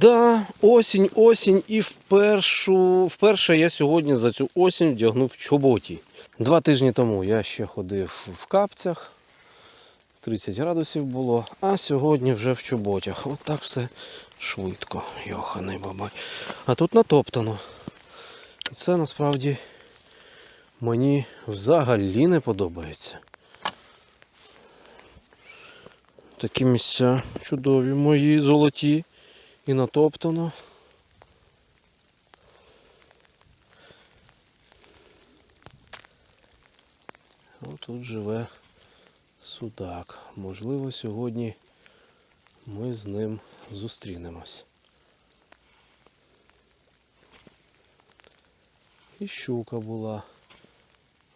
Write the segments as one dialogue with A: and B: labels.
A: Да, осінь, осінь, і впершу, вперше я сьогодні за цю осінь вдягнув чоботі. Два тижні тому я ще ходив в капцях, 30 градусів було, а сьогодні вже в чоботях. От так все швидко, йоханий бабай. А тут натоптано. І це насправді мені взагалі не подобається. Такі місця чудові мої золоті і натоптано. Тут живе судак. Можливо, сьогодні ми з ним зустрінемось. І щука була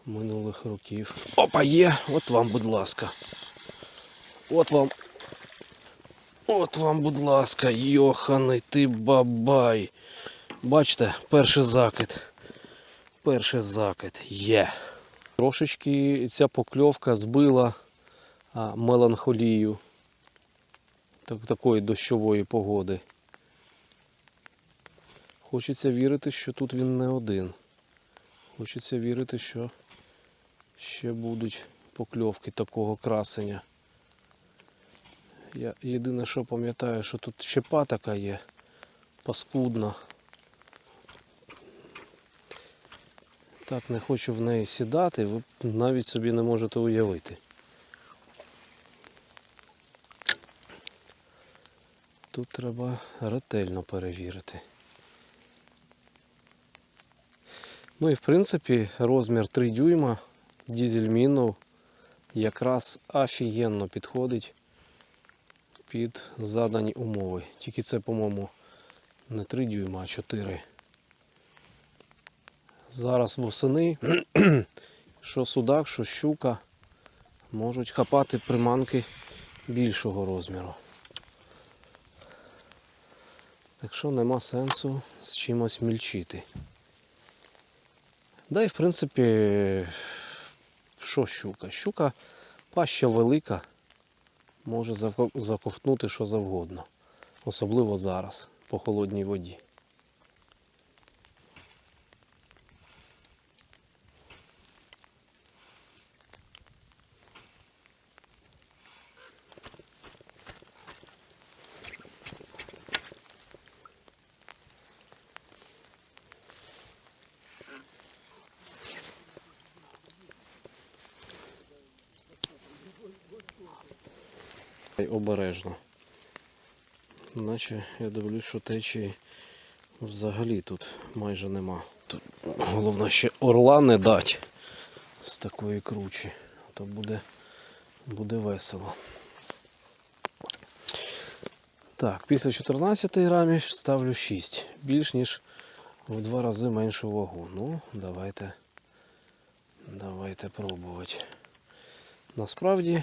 A: минулих років. Опа, є! От вам, будь ласка. От вам. От вам, будь ласка, йоханий ти бабай. Бачите, перший закид. Перший закид є. Трошечки ця покльовка збила меланхолію так, такої дощової погоди. Хочеться вірити, що тут він не один. Хочеться вірити, що ще будуть покльовки такого красення. Я єдине, що пам'ятаю, що тут щепа така є паскудна. Так не хочу в неї сідати, ви навіть собі не можете уявити. Тут треба ретельно перевірити. Ну і в принципі розмір 3 дюйма дізель мінов якраз офігенно підходить під задані умови. Тільки це, по-моєму, не 3 дюйма, а 4. Зараз восени, що судак, що щука можуть хапати приманки більшого розміру. Так що нема сенсу з чимось мільчити. Да і в принципі, що щука? Щука паща велика, може зако- заковтнути що завгодно. Особливо зараз, по холодній воді. Обережно. Наче я дивлюсь, що течії взагалі тут майже нема. Тут головне ще орла не дать з такої кручі. То буде, буде весело. Так, після 14 грамів ставлю 6. Більш ніж в два рази меншу вагу. Ну, давайте, давайте пробувати. Насправді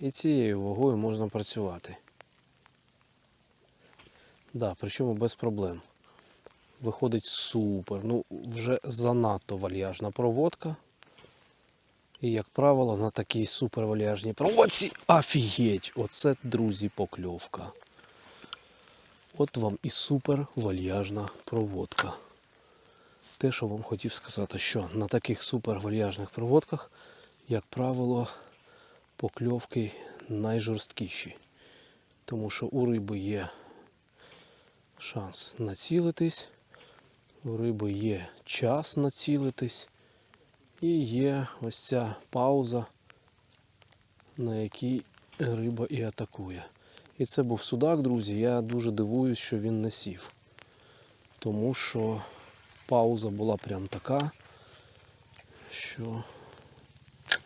A: і цією вагою можна працювати. Да, причому без проблем. Виходить супер. Ну, вже занадто вальяжна проводка. І, як правило, на такій супервальяжній проводці офігеть! Оце, друзі, покльовка. От вам і супервальяжна проводка. Те, що вам хотів сказати, що на таких супервальяжних проводках, як правило, покльовки найжорсткіші. Тому що у риби є шанс націлитись, у риби є час націлитись, і є ось ця пауза, на якій риба і атакує. І це був судак, друзі. Я дуже дивуюсь, що він не сів. Тому що пауза була прям така, що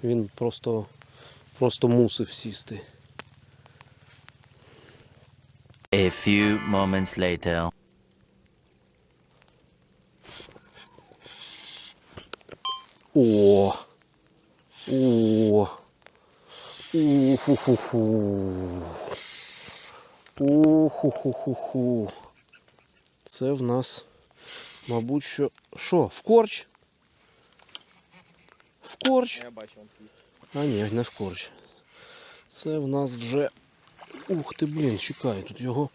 A: він просто просто мусив сісти.
B: A few moments later.
A: О! О! Уху-ху-ху. Уху-ху-ху-ху. Це в нас, мабуть, що. Що, в корч? В корч?
C: Я бачу, он хвіст.
A: А ні, не в корч. Це в нас вже Ух ти, блін, чекай, тут його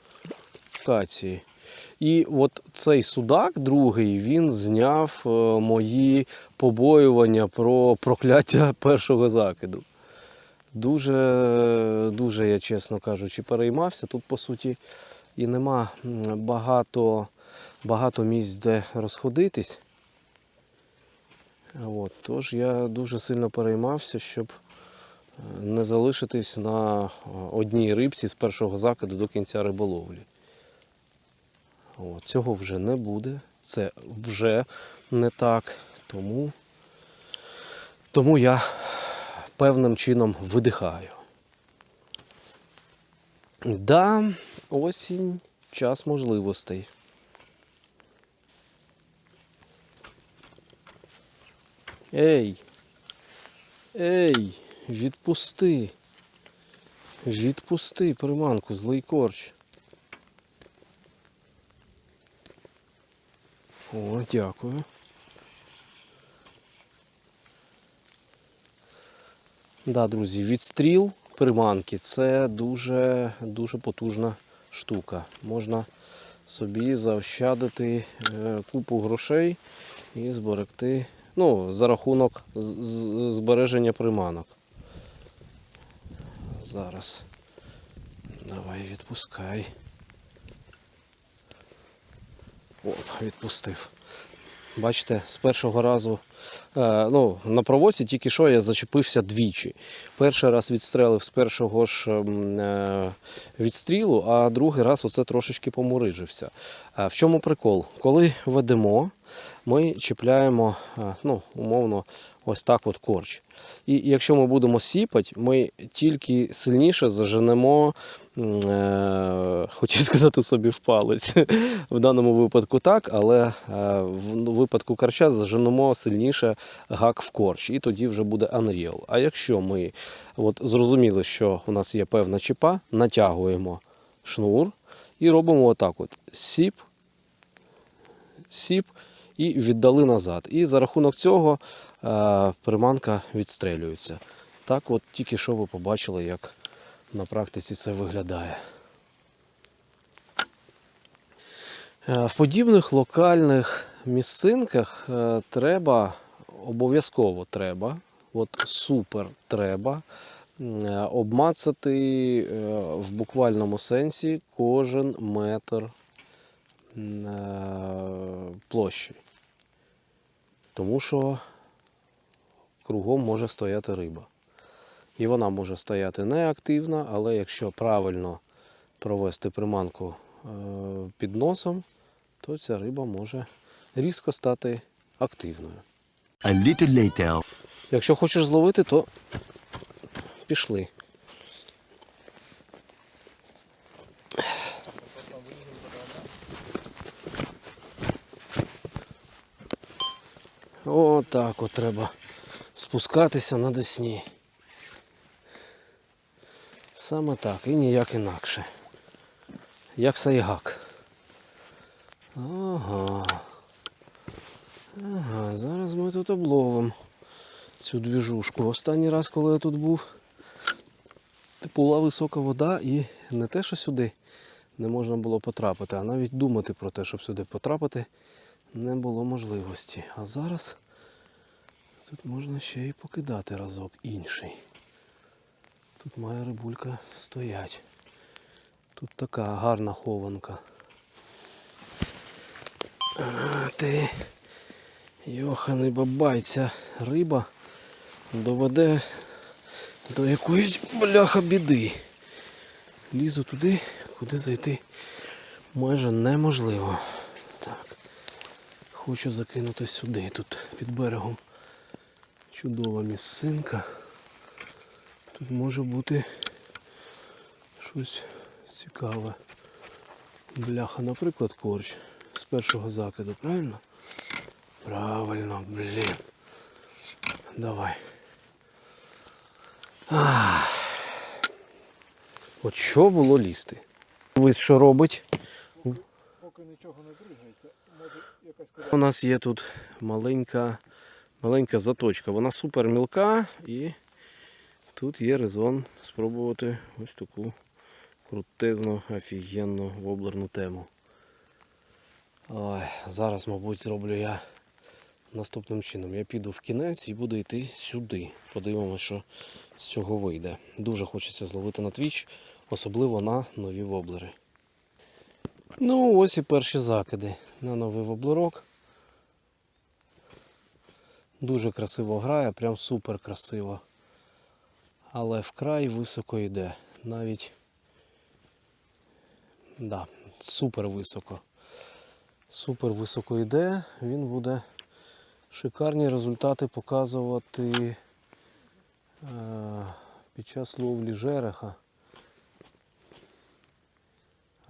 A: кації. І от цей судак, другий, він зняв е, мої побоювання про прокляття першого закиду. Дуже, дуже, я чесно кажучи, переймався. Тут, по суті, і нема багато, багато місць, де розходитись. От, тож я дуже сильно переймався, щоб е, не залишитись на е, одній рибці з першого закиду до кінця риболовлі. От, цього вже не буде. Це вже не так. Тому, тому я певним чином видихаю. Да, осінь, час можливостей. Ей! Ей, відпусти. Відпусти приманку, злий корч. О, дякую. Да, друзі, відстріл приманки це дуже, дуже потужна штука. Можна собі заощадити е, купу грошей і зберегти, ну, за рахунок збереження приманок. Зараз. Давай відпускай. О, відпустив. Бачите, з першого разу е, ну, на провоці тільки що я зачепився двічі. Перший раз відстрелив з першого ж ем, е, відстрілу, а другий раз оце трошечки помурижився. Е, в чому прикол? Коли ведемо, ми чіпляємо, е, ну, умовно, ось так от корч. І якщо ми будемо сіпати, ми тільки сильніше заженемо, е, хотів сказати собі в палець. В даному випадку так, але е, в випадку карча заженемо сильніше гак в корч, і тоді вже буде Unreal. А якщо ми от, зрозуміли, що у нас є певна чіпа, натягуємо шнур і робимо отак: от сіп, сіп і віддали назад. І за рахунок цього е, приманка відстрелюється. Так, от тільки що ви побачили, як на практиці це виглядає. Е, В подібних локальних місцинках е, треба, обов'язково треба, от супер треба обмацати в буквальному сенсі кожен метр площі. Тому що кругом може стояти риба. І вона може стояти неактивна, але якщо правильно провести приманку е, під носом, то ця риба може різко стати активною.
B: A little later.
A: Якщо хочеш зловити, то пішли. Отак от треба спускатися на десні. Саме так і ніяк інакше. Як сайгак. Ага. Ага, зараз ми тут обловимо цю двіжушку. Останній раз, коли я тут був, була висока вода і не те, що сюди не можна було потрапити, а навіть думати про те, щоб сюди потрапити, не було можливості. А зараз тут можна ще й покидати разок інший. Тут має рибулька стоять. Тут така гарна хованка. А, ти. Йоханий бабай, ця риба доведе до якоїсь бляха біди. Лізу туди, куди зайти майже неможливо. Хочу закинути сюди. Тут під берегом чудова місцинка. Тут може бути щось цікаве. Бляха, наприклад, корч з першого закиду, правильно? Правильно, блін. Давай. Ах. От що було лізти? Ви що робить?
C: Нічого не дригається, може якась
A: У нас є тут маленька, маленька заточка. Вона супер мілка і тут є резон спробувати ось таку крутезну, офігенну воблерну тему. Ой, зараз, мабуть, зроблю я наступним чином. Я піду в кінець і буду йти сюди. Подивимося, що з цього вийде. Дуже хочеться зловити на твіч, особливо на нові воблери. Ну, ось і перші закиди на новий воблерок. Дуже красиво грає, прям супер красиво. Але вкрай високо йде. Навіть да, супер високо. Супер високо йде, він буде шикарні результати показувати е, під час ловлі жереха.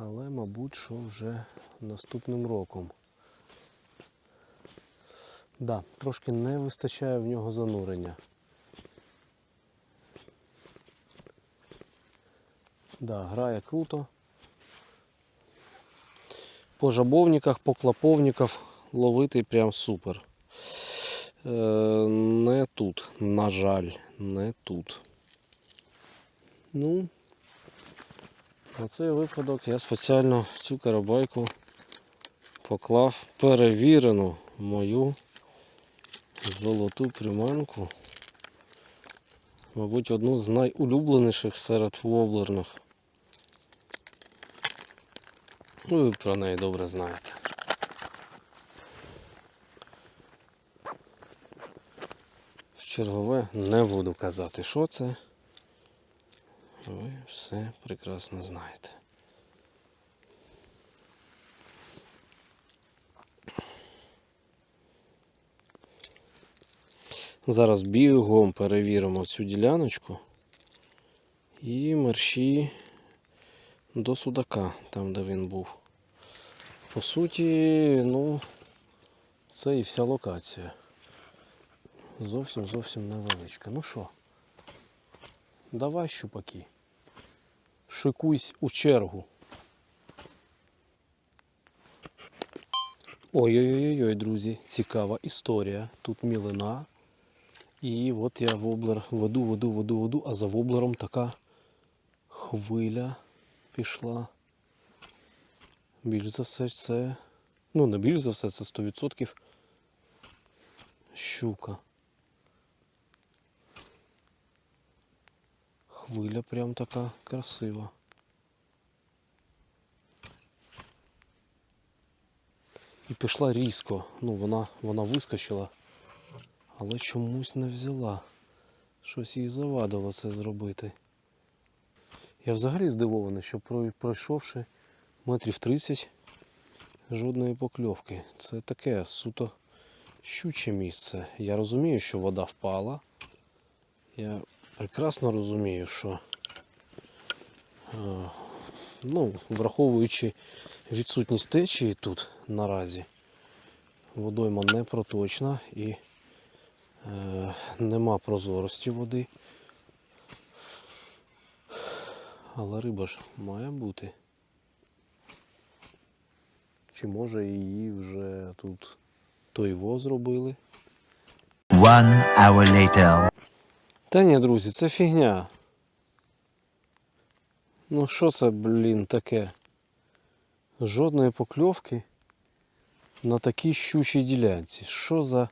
A: Але, мабуть, що вже наступним роком. Да, трошки не вистачає в нього занурення. Да, грає круто. По жабовниках, по клоповниках ловити прям супер. Е, не тут, на жаль, не тут. Ну, на цей випадок я спеціально цю карабайку поклав перевірену мою золоту приманку. Мабуть, одну з найулюбленіших серед воблерних. Ну, ви про неї добре знаєте. Чергове не буду казати, що це. Ви все прекрасно знаєте. Зараз бігом перевіримо цю діляночку і мерщі до судака, там де він був. По суті, ну, це і вся локація. Зовсім зовсім невеличка. Ну що, давай щупаки. Шикуйсь у чергу. Ой-ой-ой, друзі, цікава історія. Тут мілина. І от я воблер веду, веду, веду, веду, а за воблером така хвиля пішла. Більш за все це. Ну, не більш за все, це 100% щука. Хвиля прям така красива. І пішла різко. Ну, вона, вона вискочила, але чомусь не взяла. Щось їй завадило це зробити. Я взагалі здивований, що пройшовши метрів 30 жодної покльовки. Це таке суто щуче місце. Я розумію, що вода впала. Я прекрасно розумію, що е, ну, враховуючи відсутність течії тут наразі, водойма не проточна і е, нема прозорості води. Але риба ж має бути. Чи може її вже тут тойво зробили?
B: One hour later.
A: Та ні, друзі, це фігня. Ну що це, блін, таке? Жодної покльовки на такій щучій ділянці. Що за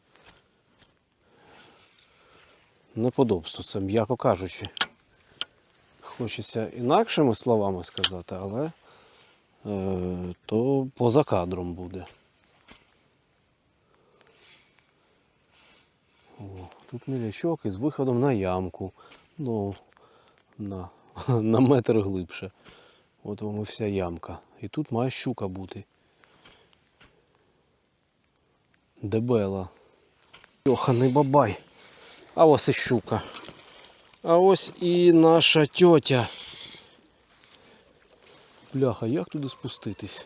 A: неподобство це, м'яко кажучи. Хочеться інакшими словами сказати, але е, то поза кадром буде. О, тут мілячок із виходом на ямку. Ну, на, на метр глибше. От вам і вся ямка. І тут має щука бути. Дебела. Йоханий бабай. А ось і щука. А ось і наша тьотя. Бляха, як туди спуститись?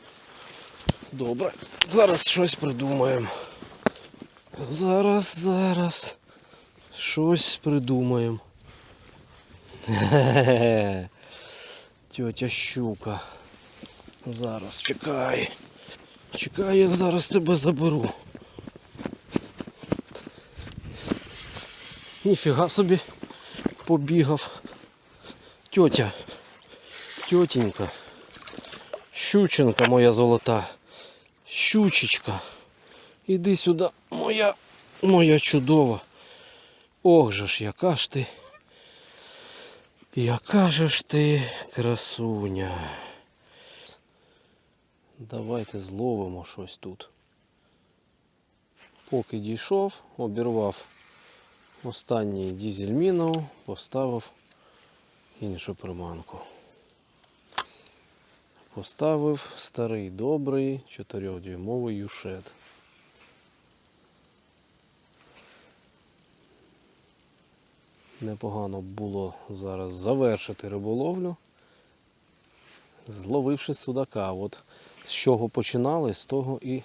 A: Добре, зараз щось придумаємо. Зараз, зараз. Щось придумаємо. Тьотя щука. Зараз чекай. Чекай, я зараз тебе заберу. Ніфіга собі побігав. Тьотя. Тьотенька. Щученка моя золота. Щучечка. Іди сюди, моя, моя чудова. Ох же ж, яка ж ти. Яка же ж ти красуня. Давайте зловимо щось тут. Поки дійшов, обірвав останній дізель міну, поставив іншу приманку. Поставив старий добрий 4-дюймовий юшет. Непогано було зараз завершити риболовлю, зловивши судака. От з чого починали, з того і